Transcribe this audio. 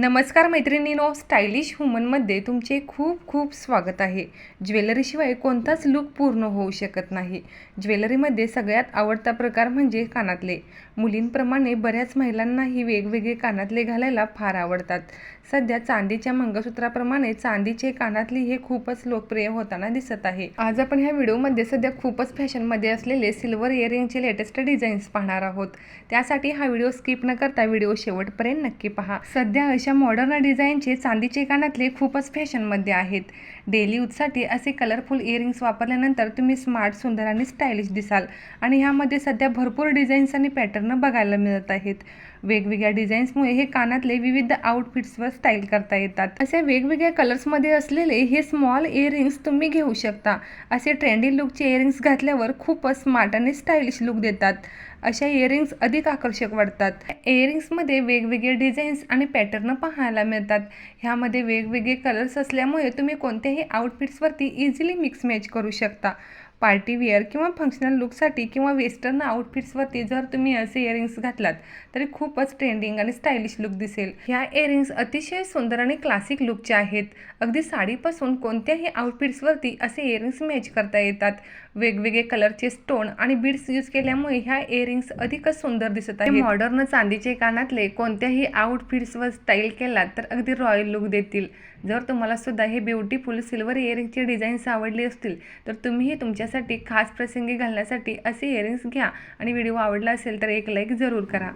नमस्कार मैत्रिणीनो स्टायलिश वुमनमध्ये तुमचे खूप खूप स्वागत आहे. ज्वेलरीशिवाय कोणताच लूक पूर्ण होऊ शकत नाही. ज्वेलरीमध्ये सगळ्यात आवडता प्रकार म्हणजे कानातले. मुलींप्रमाणे बऱ्याच महिलांनाही वेगवेगळे कानातले घालायला फार आवडतात. सध्या चांदीच्या मंगळसूत्राप्रमाणे चांदीचे कानातली हे खूपच लोकप्रिय होताना दिसत आहे. आज आपण ह्या व्हिडिओमध्ये सध्या खूपच फॅशनमध्ये असलेले सिल्वर इयरिंगचे लेटेस्ट डिझाईन्स पाहणार आहोत. त्यासाठी हा व्हिडिओ स्किप न करता व्हिडिओ शेवटपर्यंत नक्की पहा. सध्या अशा अशा मॉडर्न डिझाईनचे चांदीचे कानातले खूपच फॅशनमध्ये आहेत. डेली यूजसाठी असे कलरफुल इयरिंग्स वापरल्यानंतर तुम्ही स्मार्ट सुंदर आणि स्टायलिश दिसाल. आणि ह्यामध्ये सध्या भरपूर डिझाईन्स आणि पॅटर्न बघायला मिळत आहेत. वेगवेगळ्या डिझाईन्समुळे हे कानातले विविध आउटफिट्सवर स्टाईल करता येतात. असे वेगवेगळ्या कलर्समध्ये असलेले हे स्मॉल इयरिंग्स तुम्ही घेऊ शकता. असे ट्रेंडी लुकचे इयरिंग्स घातल्यावर खूपच स्मार्ट आणि स्टायलिश लुक देतात. अशा इयरिंग्स अधिक आकर्षक वाटतात. इयरिंग्समध्ये वेगवेगळे डिझाईन्स आणि पॅटर्न पाहायला मिळतात. ह्यामध्ये वेगवेगळे कलर्स असल्यामुळे तुम्ही कोणत्याही आउटफिट्सवरती इझिली मिक्स मॅच करू शकता. पार्टी वेअर किंवा फंक्शनल लुकसाठी किंवा वेस्टर्न आउटफिट्सवरती जर तुम्ही असे इयरिंग्स घातलात तरी खूपच ट्रेंडिंग आणि स्टायलिश लुक दिसेल. ह्या इयरिंग्स अतिशय सुंदर आणि क्लासिक लुकचे आहेत. अगदी साडीपासून कोणत्याही आउटफिट्सवरती असे इयरिंग्स मॅच करता येतात. वेगवेगळे कलरचे स्टोन आणि बीड्स यूज केल्यामुळे ह्या इयरिंग्स अधिकच सुंदर दिसत आहेत. मॉडर्न चांदीचे कानातले कोणत्याही आउटफिट्सवर स्टाईल केलात तर अगदी रॉयल लुक देतील. जर तुम्हाला सुद्धा हे ब्युटीफुल सिल्वर इयरिंगचे डिझाईन्स आवडले असतील तर तुम्हीही तुमच्या तुमच्यासाठी खास प्रसंगी घालण्यासाठी असे इयरिंग्स घ्या. आणि व्हिडिओ आवडला असेल तर एक लाईक जरूर करा.